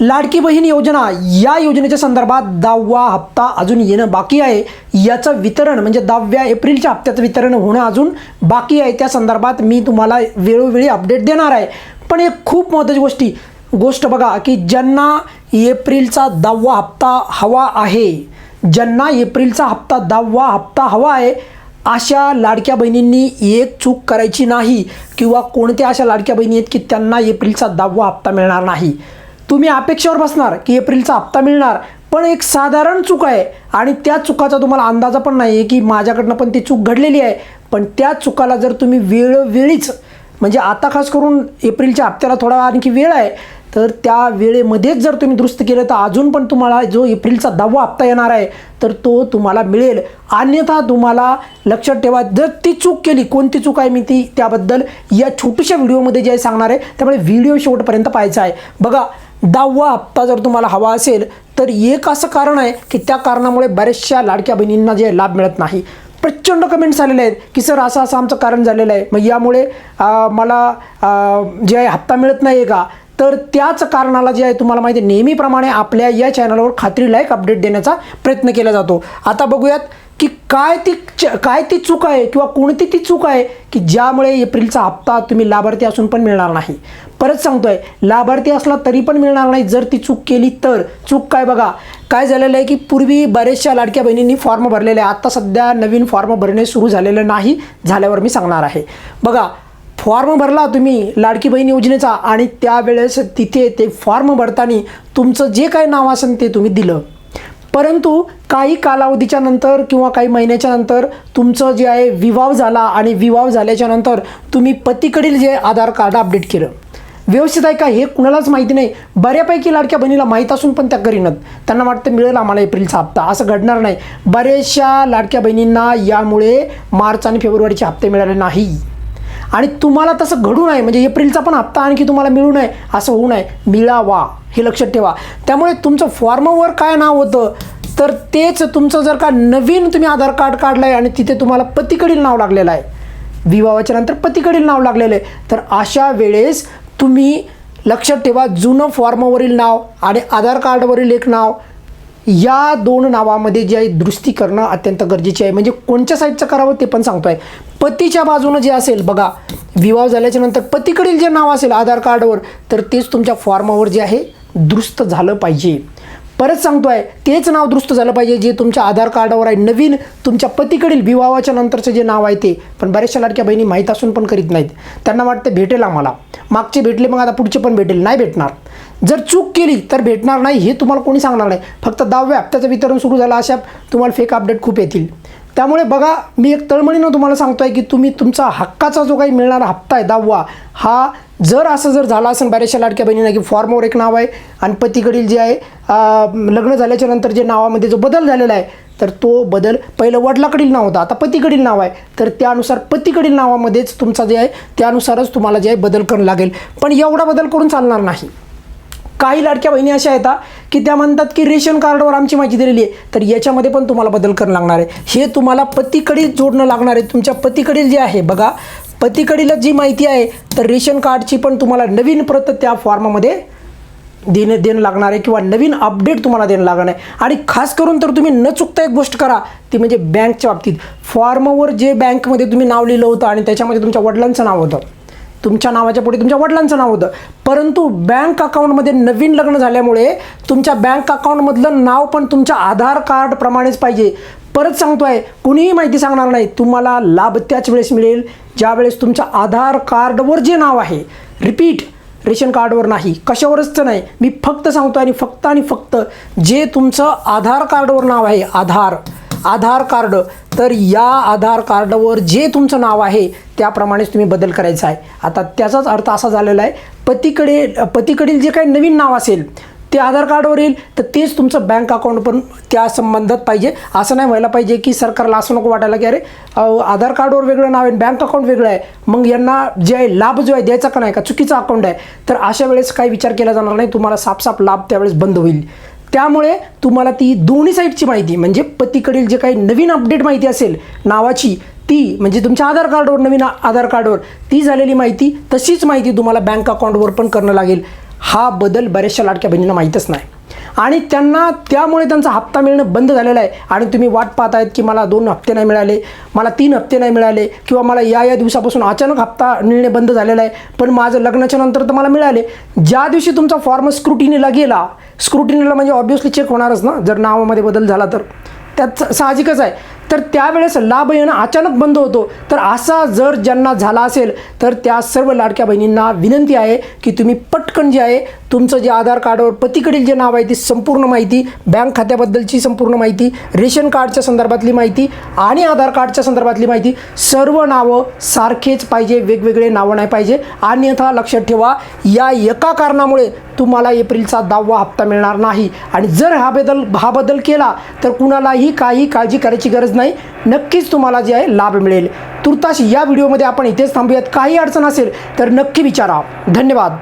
लाडकी बहीण योजना या योजनेच्या संदर्भात दहावा हप्ता अजून येणं बाकी आहे. याचं वितरण म्हणजे दहाव्या एप्रिलच्या हप्त्याचं वितरण होणं अजून बाकी आहे. त्या संदर्भात मी तुम्हाला वेळोवेळी अपडेट देणार आहे. पण एक खूप महत्त्वाची गोष्टी गोष्ट बघा की ज्यांना एप्रिलचा दहावा हप्ता हवा आहे ज्यांना एप्रिलचा हप्ता दहावा हप्ता हवा आहे अशा लाडक्या बहिणींनी एक चूक करायची नाही किंवा कोणत्या अशा लाडक्या बहिणी आहेत की त्यांना एप्रिलचा दहावा हप्ता मिळणार नाही. तुम्ही अपेक्षेवर बसणार की एप्रिलचा हप्ता मिळणार पण एक साधारण चूक आहे आणि त्या चुकाचा तुम्हाला अंदाजा पण नाही आहे की माझ्याकडनं पण ती चूक घडलेली आहे. पण त्या चुकाला जर तुम्ही वेळोवेळीच म्हणजे आता खास करून एप्रिलच्या हप्त्याला थोडा आणखी वेळ आहे तर त्या वेळेमध्येच जर तुम्ही दुरुस्त केलं तर अजून पण तुम्हाला जो एप्रिलचा दहावा हप्ता येणार आहे तर तो तुम्हाला मिळेल. अन्यथा तुम्हाला लक्षात ठेवा जर ती चूक केली कोणती चूक आहे मी ती त्याबद्दल या छोट्याशा व्हिडिओमध्ये जे आहे सांगणार आहे त्यामुळे व्हिडिओ शेवटपर्यंत पाहायचा आहे. बघा दहावा हप्ता जर तुम्हाला हवा असेल तर एक असं कारण आहे की त्या कारणामुळे बऱ्याचशा लाडक्या बहिणींना जे लाभ मिळत नाही. प्रचंड कमेंट्स आलेले आहेत की सर असं असं आमचं कारण झालेलं आहे. मग यामुळे मला जे आहे हप्ता मिळत नाही आहे का? तर त्याच कारणाला जे आहे तुम्हाला माहिती आहे नेहमीप्रमाणे आपल्या या चॅनलवर खात्रीलायक अपडेट देण्याचा प्रयत्न केला जातो. आता बघूयात की काय ती च- काय ती चूक आहे किंवा कोणती ती चूक आहे की ज्यामुळे एप्रिलचा हप्ता तुम्ही लाभार्थी असून पण मिळणार नाही. परत सांगतोय लाभार्थी असला तरी पण मिळणार नाही. जर ती चूक केली तर. चूक काय बघा काय झालेलं आहे की पूर्वी बरेचशा लाडक्या बहिणींनी फॉर्म भरलेले आहे आता सध्या नवीन फॉर्म भरणे सुरू झालेलं नाही झाल्यावर मी सांगणार आहे. बघा फॉर्म भरला तुम्ही लाडकी बहीण योजनेचा आणि त्यावेळेस तिथे ते फॉर्म भरताना तुमचं जे काय नाव असेल ते तुम्ही दिलं. परंतु काही कालावधीच्या नंतर किंवा काही महिन्याच्या नंतर तुमचं जे आहे विवाह झाला आणि विवाह झाल्याच्यानंतर तुम्ही पतीकडील जे आधार कार्ड अपडेट केलं. व्यवस्थित आहे का हे कुणालाच माहिती नाही. बऱ्यापैकी लाडक्या बहिणीला माहीत असून पण त्या करीनत. त्यांना वाटतं मिळेल आम्हाला एप्रिलचा हप्ता. असं घडणार नाही. बऱ्याचशा लाडक्या बहिणींना यामुळे मार्च आणि फेब्रुवारीचे हप्ते मिळाले नाही. आणि तुम्हाला तसं घडू नये. म्हणजे एप्रिलचा पण हप्ता आणखी तुम्हाला मिळू नये. असं होऊ नये. मिळावा. हे लक्षात ठेवा. त्यामुळे तुमचं फॉर्मवर काय नाव होतं तर तेच तुमचं जर का नवीन तुम्ही आधार कार्ड काढलं आहे आणि तिथे तुम्हाला पतीकडील नाव लागलेलं आहे विवाहाच्या नंतर पतीकडील नाव लागलेलं आहे तर अशा वेळेस तुम्ही लक्षात ठेवा जुनं फॉर्मवरील नाव आणि आधार कार्डवरील एक नाव या दोन नावामध्ये जे आहे दुरुस्ती करणं अत्यंत गरजेचे आहे. म्हणजे कोणत्या साईडचं करावं ते पण सांगतो आहे पतीच्या बाजूनं जे असेल बघा विवाह झाल्याच्यानंतर पतीकडील जे नाव असेल आधार कार्डवर तर तेच तुमच्या फॉर्मावर जे आहे दुरुस्त झालं पाहिजे. परत सांगतो आहे तेच नाव दुरुस्त झालं पाहिजे जे तुमच्या आधार कार्डावर आहे. नवीन तुमच्या पतीकडील विवाहाच्या नंतरचं जे नाव आहे ते. पण बऱ्याचशा लाडक्या बहिणी माहीत असून पण करीत नाहीत. त्यांना वाटतं भेटेल आम्हाला. मागचे भेटले मग आता पुढचे पण भेटेल. नाही भेटणार. जर चूक केली तर भेटणार नाही हे तुम्हाला कोणी सांगणार नाही. फक्त दहाव्या हप्त्याचं वितरण सुरू झालं अशा तुम्हाला फेक अपडेट खूप येतील. त्यामुळे बघा मी एक तळमळीनं तुम्हाला सांगतोय की तुम्ही तुमचा हक्काचा जो काही मिळणारा हप्ता आहे दहावा हा जर असं जर झालं असेल बऱ्याचशा लाडक्या बहिणींना की फॉर्मवर एक नाव आहे आणि पतीकडील जे आहे लग्न झाल्याच्यानंतर जे नावामध्ये जो बदल झालेला आहे तर तो बदल पहिलं वडिलाकडील नाव होता. आता पतीकडील नाव आहे तर त्यानुसार पतीकडील नावामध्येच तुमचा जे आहे त्यानुसारच तुम्हाला जे आहे बदल करणं लागेल. पण एवढा बदल करून चालणार नाही. काही लाडक्या बहिणी अशा येतात की त्या म्हणतात की रेशन कार्डवर आमची माहिती दिलेली आहे. तर याच्यामध्ये पण तुम्हाला बदल करणं लागणार आहे. हे तुम्हाला पतीकडे जोडणं लागणार आहे. तुमच्या पतीकडील जे आहे बघा पतीकडील जी माहिती आहे तर रेशन कार्डची पण तुम्हाला नवीन प्रत त्या फॉर्ममध्ये देणं देणं लागणार आहे किंवा नवीन अपडेट तुम्हाला देणं लागणार आहे. आणि खास करून तर तुम्ही न चुकता एक गोष्ट करा ती म्हणजे बँकच्या बाबतीत. फॉर्मवर जे बँकमध्ये तुम्ही नाव लिहिलं होतं आणि त्याच्यामध्ये तुमच्या वडिलांचं नाव होतं. तुमच्या नावाच्या पुढे तुमच्या वडिलांचं नाव होतं. परंतु बँक अकाउंटमध्ये नवीन लग्न झाल्यामुळे तुमच्या बँक अकाउंटमधलं नाव पण तुमच्या आधार कार्डप्रमाणेच पाहिजे. परत सांगतो आहे कुणीही माहिती सांगणार नाही. तुम्हाला लाभ त्याच वेळेस मिळेल ज्यावेळेस तुमच्या आधार कार्डवर जे नाव आहे. रिपीट रेशन कार्डवर नाही. कशावरच नाही. मी फक्त सांगतो आणि फक्त आणि फक्त जे तुमचं आधार कार्डवर नाव आहे आधार आधार कार्ड तर या आधार कार्डवर जे तुमचं नाव आहे त्याप्रमाणेच तुम्ही बदल करायचा आहे. आता त्याचाच अर्थ असा झालेला आहे पतीकडे पतीकडील जे काही नवीन नाव असेल ते आधार कार्डवर येईल तर तेच तुमचं बँक अकाउंट पण त्या संबंधात पाहिजे. असं नाही व्हायला पाहिजे की सरकारला असं नको वाटायला की अरे आधार कार्डवर वेगळं नाव आहे बँक अकाउंट वेगळं आहे. मग यांना जे आहे लाभ जो आहे द्यायचा का नाही का चुकीचा अकाउंट आहे? तर अशा वेळेस काही विचार केला जाणार नाही. तुम्हाला साफ लाभ त्यावेळेस बंद होईल. त्यामुळे तुम्हाला ती दोन्ही साईडची माहिती म्हणजे पतीकडील जे काही नवीन अपडेट माहिती असेल नावाची ती म्हणजे तुमच्या आधार कार्डवर नवीन आधार कार्डवर ती झालेली माहिती तशीच माहिती तुम्हाला बँक अकाउंटवर पण करणं लागेल. हा बदल बऱ्याचशा लाडक्या बहिणींना माहीतच नाही. आणि त्यांना त्यामुळे त्यांचा हप्ता मिळणं बंद झालेलं आहे. आणि तुम्ही वाट पाहत आहेत की मला दोन हप्ते नाही मिळाले मला तीन हप्ते नाही मिळाले किंवा मला या या दिवसापासून अचानक हप्ता मिळणे बंद झालेला आहे. पण माझं लग्नाच्या नंतर तर मला मिळाले. ज्या दिवशी तुमचा फॉर्म स्क्रुटिनीला गेला स्क्रुटिनीला म्हणजे ऑब्व्हियसली चेक होणारच ना जर नावामध्ये बदल झाला तर. त्यात साहजिकच आहे. तर त्यावेळेस लाभ येणं अचानक बंद होतो. तर असा जर ज्यांना झाला असेल तर त्या सर्व लाडक्या बहिणींना विनंती आहे की तुम्ही पटकन जे आहे तुमचं जे आधार कार्डवर पतीकडील जे नाव आहे ती संपूर्ण माहिती बँक खात्याबद्दलची संपूर्ण माहिती रेशन कार्डच्या संदर्भातली माहिती आणि आधार कार्डच्या संदर्भातली माहिती सर्व नावं सारखेच पाहिजे वेगवेगळे नावं नाही पाहिजे. अन्यथा लक्षात ठेवा या एका कारणामुळे तुम्हाला एप्रिलचा दहावा हप्ता मिळणार नाही. आणि जर हा बदल हा बदल केला तर कुणालाही काही काळजी करायची गरज नाही. नक्कीच तुम्हाला जे आहे लाभ मिळेल. तुर्तास या व्हिडिओमध्ये आपण इथेच थांबूयात. काही अडचण असेल तर नक्की विचारा. धन्यवाद.